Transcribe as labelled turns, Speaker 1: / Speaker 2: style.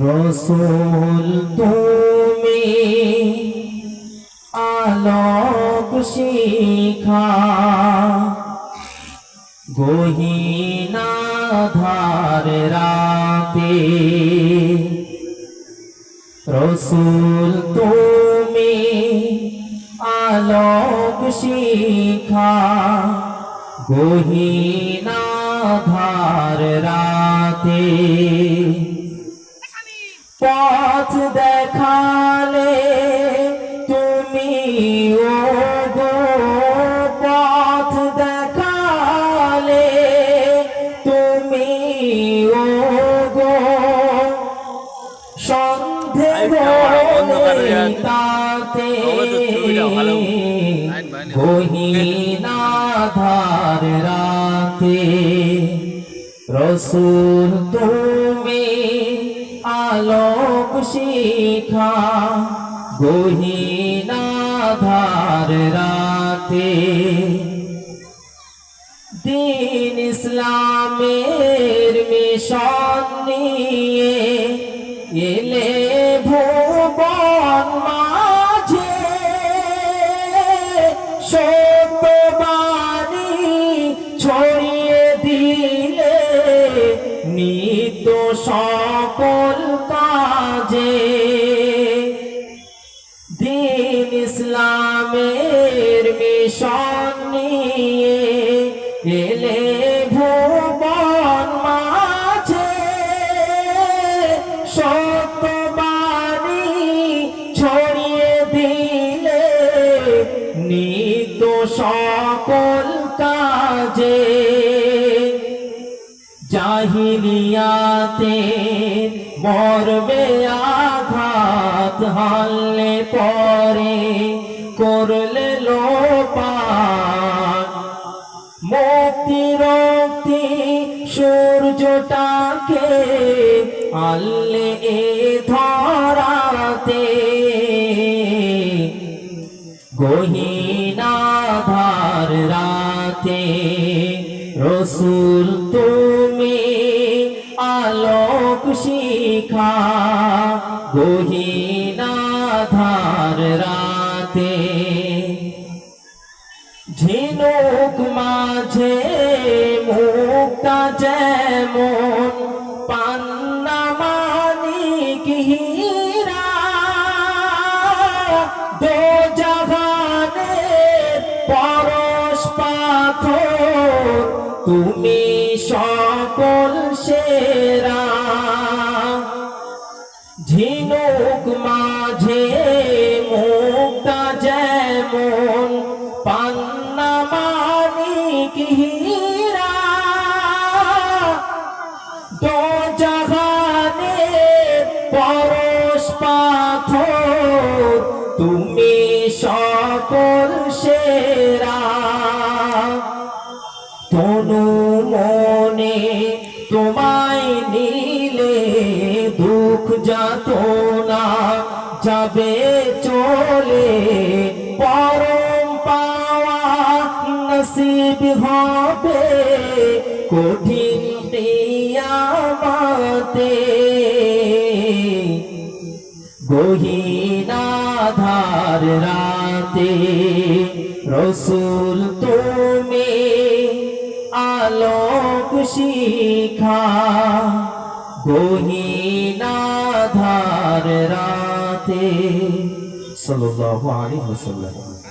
Speaker 1: রসুল তুমি আলোক শিখা গহিনা ধার রাতে। রসুল তুমি আলোক শিখা গহিনা ধার রাতে। রাতে রসুল তুমি আলোক শিখা গহিনা ধার রাতে। দিন ইসলামের মিশন নিয়ে এলে নিয়ে এলে ভুবন মাঝে। সত্যবাণী ছড়িয়ে দিলে নিত সকল কাজে। জাহিলিয়াতে মরবে আঘাত হাললে পরে, করলে রক্তি সূর্যটাকে আল্লে এ ধরাতে। গহিনা ধার রাতে রসুল তুমি আলোক শিখা। গহিনা ধার রাতে ঝিনুক মাঝে মুক্তা যেমন পান্না মানিক হীরা দো জাগানে পরশ পাথর, তুমি সকল সেরা। ঝিনুক মাঝে পাথর তুমি মনে তোমায় নিলে দুঃখ যাত না যাবে চলে পাওয়া নসিব হবে, কঠিন তিয়ামাতে গহিনা ধার রাতে, রসুল তুমি আলোক শিখা। গহিনা ধার রাতে, সাল্লাল্লাহু আলাইহি ওয়াসাল্লাম।